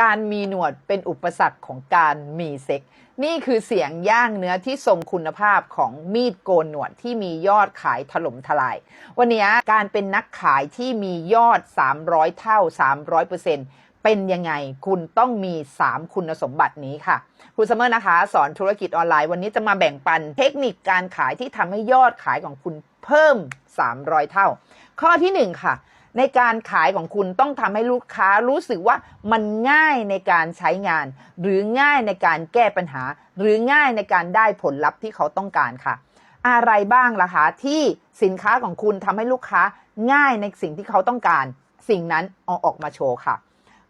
การมีหนวดเป็นอุปสรรคของการมีเซ็ก นี่คือเสียงย่างเนื้อที่ทรงคุณภาพของมีดโกนหนวดที่มียอดขายถล่มทลาย วันนี้การเป็นนักขายที่มียอด 300 เท่า 300%เป็นยังไงคุณต้องมี 3 คุณสมบัตินี้ค่ะครูซัมเมอร์นะคะ สอนธุรกิจออนไลน์วันนี้จะมาแบ่งปันเทคนิคการขายที่ทำให้ยอดขายของคุณเพิ่ม 300 เท่า ข้อทีหนึ่1 ค่ะ ในการขายของคุณต้องทำให้ลูกค้ารู้สึกว่ามันง่ายในการใช้งาน หรือง่ายในการแก้ปัญหา หรือง่ายในการได้ผลลัพธ์ที่เขาต้องการค่ะ อะไรบ้างล่ะคะที่สินค้าของคุณทำให้ลูกค้าง่ายในสิ่งที่เขาต้องการ สิ่งนั้นเอาออกมาโชว์ค่ะ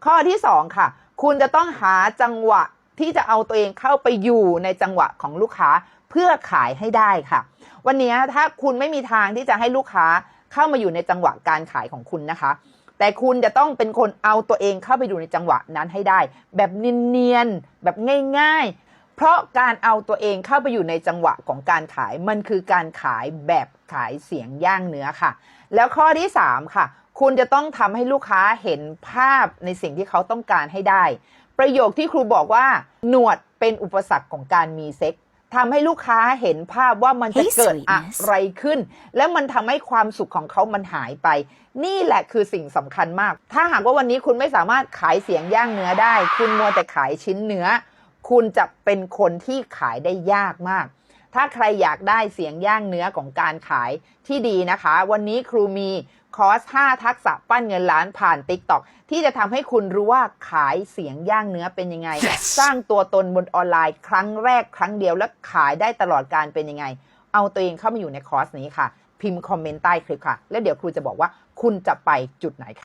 ข้อที่2ค่ะ คุณจะต้องหาจังหวะที่จะเอาตัวเองเข้าไปอยู่ในจังหวะของลูกค้าเพื่อขายให้ได้ค่ะ วันนี้ถ้าคุณไม่มีทางที่จะให้ลูกค้า เข้ามาอยู่ในจังหวะการขายของคุณนะคะ แต่คุณจะต้องเป็นคนเอาตัวเองเข้าไปอยู่ในจังหวะนั้นให้ได้ แบบเนียนๆแบบง่าย ๆ เพราะการเอาตัวเองเข้าไปอยู่ในจังหวะของการขายมันคือการขายแบบขายเสียงย่างเนื้อค่ะ แล้วข้อที่ 3 ค่ะ คุณจะต้องทำให้ลูกค้าเห็นภาพในสิ่งที่เขาต้องการให้ได้ ประโยคที่ครูบอกว่าหนวดเป็นอุปสรรคของการมีเซ็ก ทำให้ลูกค้าเห็นภาพว่ามันจะ Hey, เกิด sweetness อะไรขึ้น และมันทำให้ความสุขของเขามันหายไป นี่แหละคือสิ่งสำคัญมาก ถ้าหากว่าวันนี้คุณไม่สามารถขายเสียงย่างเนื้อได้ คุณมัวแต่ขายชิ้นเนื้อ คุณจะเป็นคนที่ขายได้ยากมาก ถ้าใครอยากได้เสียงย่างเนื้อของการขายที่ดีนะคะ วันนี้ครูมี คอร์ส 5 ทักษะปั้นเงินล้านผ่าน TikTok ที่จะทำให้คุณรู้ว่าขายเสียงย่างเนื้อเป็นยังไง Yes สร้างตัวตนบนออนไลน์ ครั้งแรกครั้งเดียวและขายได้ตลอดการเป็นยังไง เอาตัวเองเข้ามาอยู่ในคอร์สนี้ค่ะ พิมพ์คอมเมนต์ใต้คลิปค่ะ แล้วเดี๋ยวครูจะบอกว่าคุณจะไปจุดไหนค่ะ